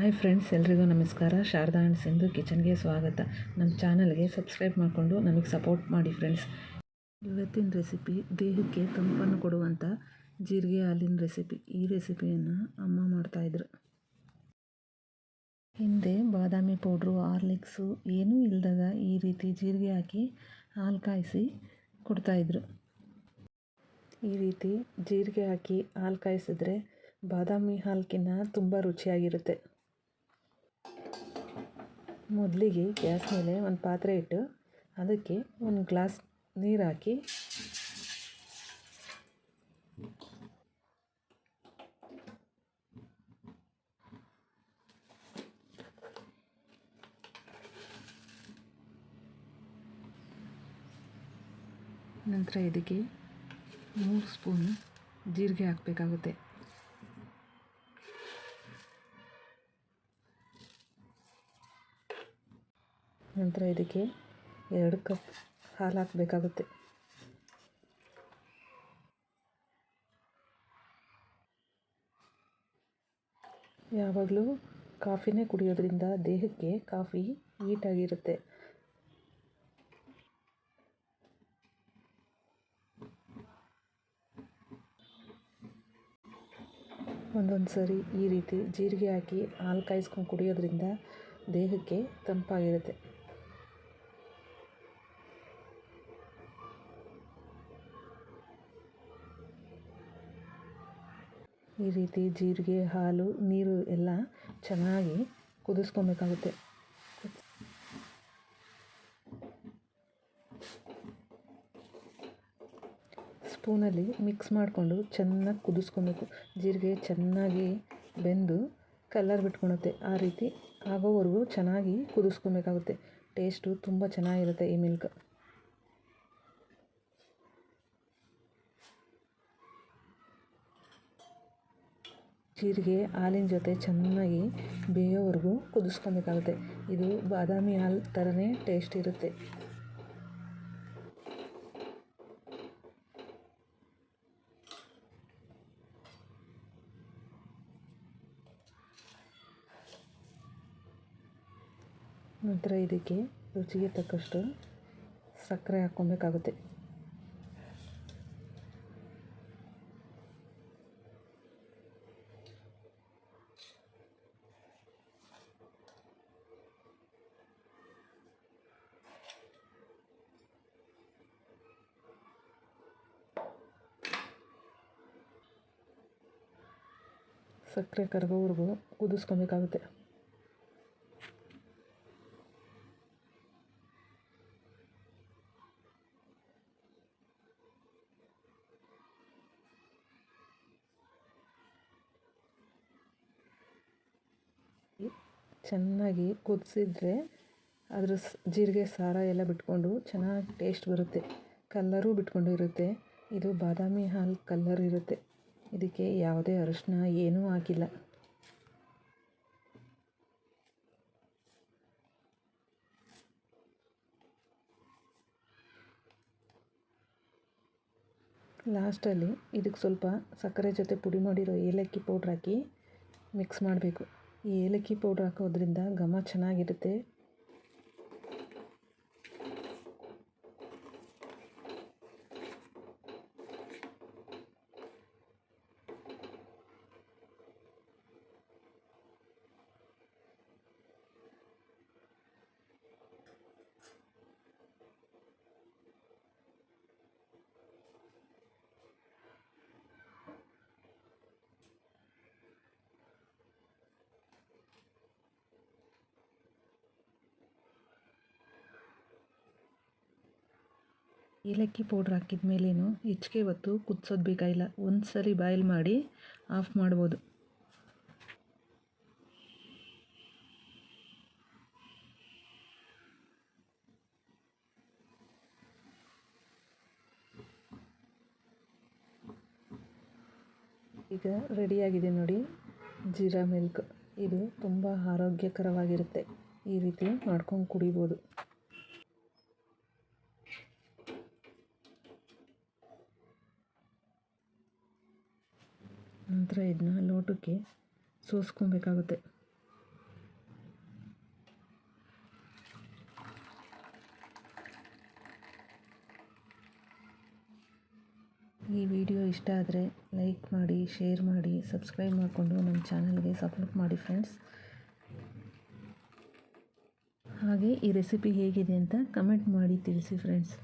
Hi friends ಎಲ್ರಿಗೂ ನಮಸ್ಕಾರ. Sharada and Sindhu ಕಿಚನ್ಗೆ ಸ್ವಾಗತ. ನಮ್ಮ ಚಾನಲ್ಗೆ ಸಬ್ಸ್ಕ್ರೈಬ್ ಮಾಡಿಕೊಂಡು ನಮಗೆ ಸಪೋರ್ಟ್ ಮಾಡಿ ಫ್ರೆಂಡ್ಸ್ ಇವತ್ತಿನ ರೆಸಿಪಿ ದೇಹಕ್ಕೆ ತಂಪನ್ನು ಕೊಡುವಂಥ ಜೀರಿಗೆ ಹಾಲಿನ ರೆಸಿಪಿ. ಈ ರೆಸಿಪಿಯನ್ನು ಅಮ್ಮ ಮಾಡ್ತಾಯಿದ್ರು ಹಿಂದೆ ಬಾದಾಮಿ ಪೌಡ್ರು, ಹಾರ್ಲಿಕ್ಸು ಏನೂ ಇಲ್ಲದಾಗ ಈ ರೀತಿ ಜೀರಿಗೆ ಹಾಕಿ ಹಾಲು ಕಾಯಿಸಿ ಕೊಡ್ತಾಯಿದ್ರು ಈ ರೀತಿ ಜೀರಿಗೆ ಹಾಕಿ ಹಾಲು ಕಾಯಿಸಿದ್ರೆ ಬಾದಾಮಿ ಹಾಲ್ಕಿನ್ನ ತುಂಬ ರುಚಿಯಾಗಿರುತ್ತೆ. ಮೊದಲಿಗೆ ಗ್ಯಾಸ್ ಮೇಲೆ ಒಂದು ಪಾತ್ರೆ ಇಟ್ಟು ಅದಕ್ಕೆ ಒಂದು ಗ್ಲಾಸ್ ನೀರು ಹಾಕಿ ನಂತರ ಇದಕ್ಕೆ ಮೂರು ಸ್ಪೂನ್ ಜೀರಿಗೆ ಹಾಕಬೇಕಾಗುತ್ತೆ. ನಂತರ ಇದಕ್ಕೆ ಎರಡು ಕಪ್ ಹಾಲು ಹಾಕಬೇಕಾಗುತ್ತೆ. ಯಾವಾಗಲೂ ಕಾಫಿನೇ ಕುಡಿಯೋದ್ರಿಂದ ದೇಹಕ್ಕೆ ಕಾಫಿ ಹೀಟಾಗಿರುತ್ತೆ ಒಂದೊಂದು ಸರಿ ಈ ರೀತಿ ಜೀರಿಗೆ ಹಾಕಿ ಹಾಲು ಕಾಯಿಸ್ಕೊಂಡು ಕುಡಿಯೋದ್ರಿಂದ ದೇಹಕ್ಕೆ ತಂಪಾಗಿರುತ್ತೆ. ಈ ರೀತಿ ಜೀರಿಗೆ, ಹಾಲು, ನೀರು ಎಲ್ಲ ಚೆನ್ನಾಗಿ ಕುದಿಸ್ಕೊಬೇಕಾಗುತ್ತೆ. ಸ್ಪೂನಲ್ಲಿ ಮಿಕ್ಸ್ ಮಾಡಿಕೊಂಡು ಚೆನ್ನಾಗಿ ಕುದಿಸ್ಕೊಬೇಕು. ಜೀರಿಗೆ ಚೆನ್ನಾಗಿ ಬೆಂದು ಕಲರ್ ಬಿಟ್ಕೊಳುತ್ತೆ. ಆ ರೀತಿ ಆಗೋವರೆಗೂ ಚೆನ್ನಾಗಿ ಕುದಿಸ್ಕೊಬೇಕಾಗುತ್ತೆ. ಟೇಸ್ಟು ತುಂಬ ಚೆನ್ನಾಗಿರುತ್ತೆ ಈ ಮಿಲ್ಕ್. ಜೀರಿಗೆ, ಹಾಲಿನ ಜೊತೆ ಚೆನ್ನಾಗಿ ಬೇಯೋವರೆಗೂ ಕುದಿಸ್ಕೊಬೇಕಾಗುತ್ತೆ. ಇದು ಬಾದಾಮಿ ಹಾಲು ಥರನೇ ಟೇಸ್ಟ್ ಇರುತ್ತೆ. ನಂತರ ಇದಕ್ಕೆ ರುಚಿಗೆ ತಕ್ಕಷ್ಟು ಸಕ್ಕರೆ ಹಾಕ್ಕೊಬೇಕಾಗುತ್ತೆ. ಸಕ್ಕರೆ ಕರಗೋವರೆಗೂ ಕುದಿಸ್ಕೊಬೇಕಾಗುತ್ತೆ. ಚೆನ್ನಾಗಿ ಕುದಿಸಿದ್ರೆ ಅದ್ರ ಜೀರಿಗೆ, ಸಾರ ಎಲ್ಲ ಬಿಟ್ಕೊಂಡು ಚೆನ್ನಾಗಿ ಟೇಸ್ಟ್ ಬರುತ್ತೆ. ಕಲ್ಲರು ಬಿಟ್ಕೊಂಡು ಇರುತ್ತೆ ಇದು ಬಾದಾಮಿ ಹಾಲು ಕಲ್ಲರ್ ಇರುತ್ತೆ. ಇದಕ್ಕೆ ಯಾವುದೇ ಅರಿಶಿನ ಏನೂ ಹಾಕಿಲ್ಲ. ಲಾಸ್ಟಲ್ಲಿ ಇದಕ್ಕೆ ಸ್ವಲ್ಪ ಸಕ್ಕರೆ ಜೊತೆ ಪುಡಿ ಮಾಡಿರೋ ಏಲಕ್ಕಿ ಪೌಡ್ರ್ ಹಾಕಿ ಮಿಕ್ಸ್ ಮಾಡಬೇಕು. ಈ ಏಲಕ್ಕಿ ಪೌಡ್ರ್ ಹಾಕೋದ್ರಿಂದ ಘಮ ಚೆನ್ನಾಗಿರುತ್ತೆ. ಏಲಕ್ಕಿ ಪೌಡ್ರ್ ಹಾಕಿದ ಮೇಲೇನು ಹೆಚ್ಚಿಗೆ ಹೊತ್ತು ಕುದಿಸೋದು ಬೇಕಾಗಿಲ್ಲ ಒಂದು ಸರಿ ಬಾಯ್ಲ್ ಮಾಡಿ ಆಫ್ ಮಾಡ್ಬೋದು. ಈಗ ರೆಡಿಯಾಗಿದೆ ನೋಡಿ ಜೀರಾ ಮಿಲ್ಕ್. ಇದು ತುಂಬ ಆರೋಗ್ಯಕರವಾಗಿರುತ್ತೆ. ಈ ರೀತಿ ಮಾಡ್ಕೊಂಡು ಕುಡಿಬೋದು. ನಂತರ ಇದನ್ನ ಲೋಟಕ್ಕೆ ಸೋಸ್ಕೊಬೇಕಾಗುತ್ತೆ. ಈ ವಿಡಿಯೋ ಇಷ್ಟ ಆದರೆ ಲೈಕ್ ಮಾಡಿ, ಶೇರ್ ಮಾಡಿ, ಸಬ್ಸ್ಕ್ರೈಬ್ ಮಾಡಿಕೊಂಡು ನಮ್ಮ ಚಾನಲ್ಗೆ ಸಪೋರ್ಟ್ ಮಾಡಿ ಫ್ರೆಂಡ್ಸ್. ಹಾಗೆ ಈ ರೆಸಿಪಿ ಹೇಗಿದೆ ಅಂತ ಕಮೆಂಟ್ ಮಾಡಿ ತಿಳಿಸಿ ಫ್ರೆಂಡ್ಸ್.